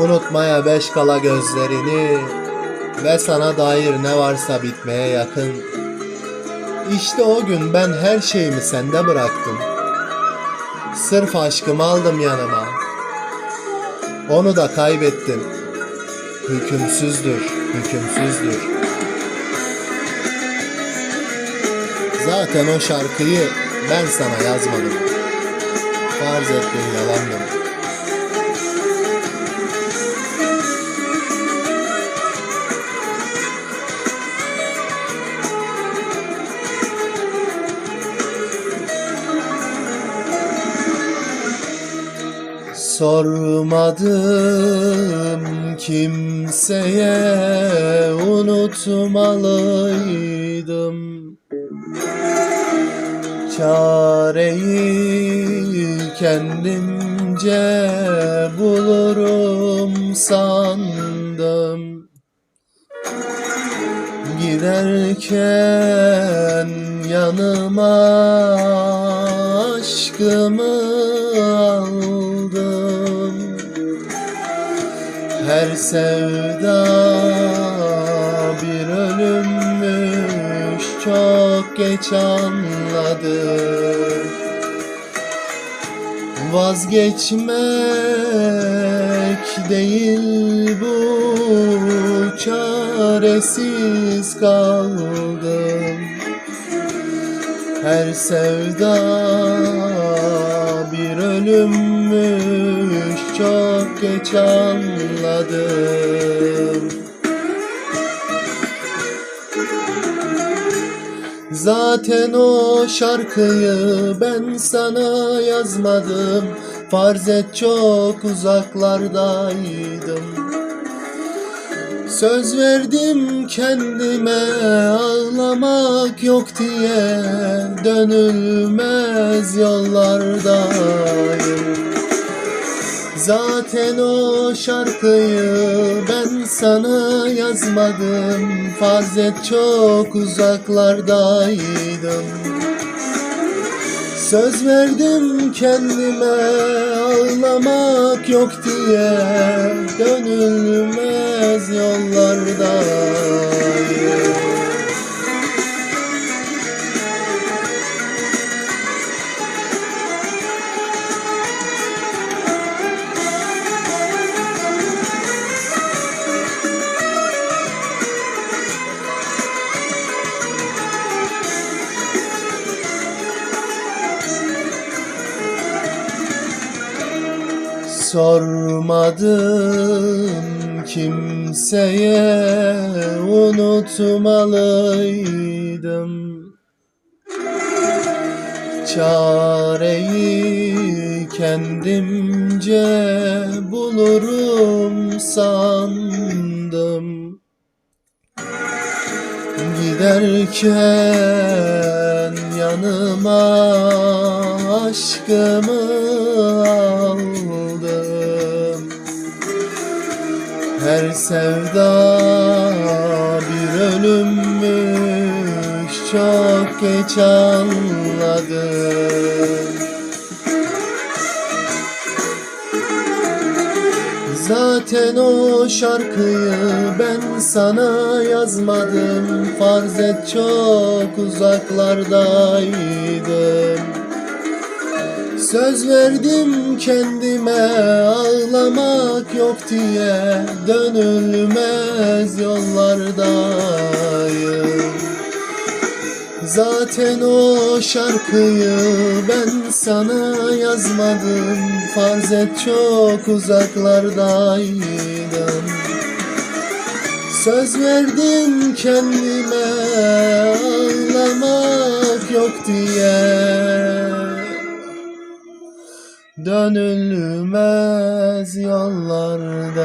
Unutmaya beş kala gözlerini ve sana dair ne varsa bitmeye yakın. İşte o gün ben her şeyimi sende bıraktım. Sırf aşkımı aldım yanıma. Onu da kaybettim. Hükümsüzdür, hükümsüzdür. Zaten o şarkıyı ben sana yazmadım. Farz ettin yalandım. Sormadım kimseye unutmalıydım. Çareyi kendimce bulurum sandım. Giderken yanıma aşkımı Her sevda bir ölümmüş çok geç anladım. Vazgeçmek değil bu çaresiz kaldım. Her sevda bir ölümmüş çok geç anladım. Zaten o şarkıyı ben sana yazmadım. Farz et çok uzaklardaydım. Söz verdim kendime ağlamak yok diye Dönülmez yollardayım Zaten o şarkıyı ben sana yazmadım. Farz et çok uzaklardaydım. Söz verdim kendime ağlamak yok diye. Dönülmez yollardayım Sormadım kimseye unutmalıydım. Çareyi kendimce bulurum sandım. Giderken yanıma aşkımı Her sevda bir ölümmüş çok geç anladım. Zaten o şarkıyı ben sana yazmadım Farz et çok uzaklardaydım Söz verdim kendime ağlamak yok diye Dönülmez yollardayım. Zaten o şarkıyı ben sana yazmadım Farz et çok uzaklardaydım. Söz verdim kendime ağlamak yok diye Dönülmez yollardan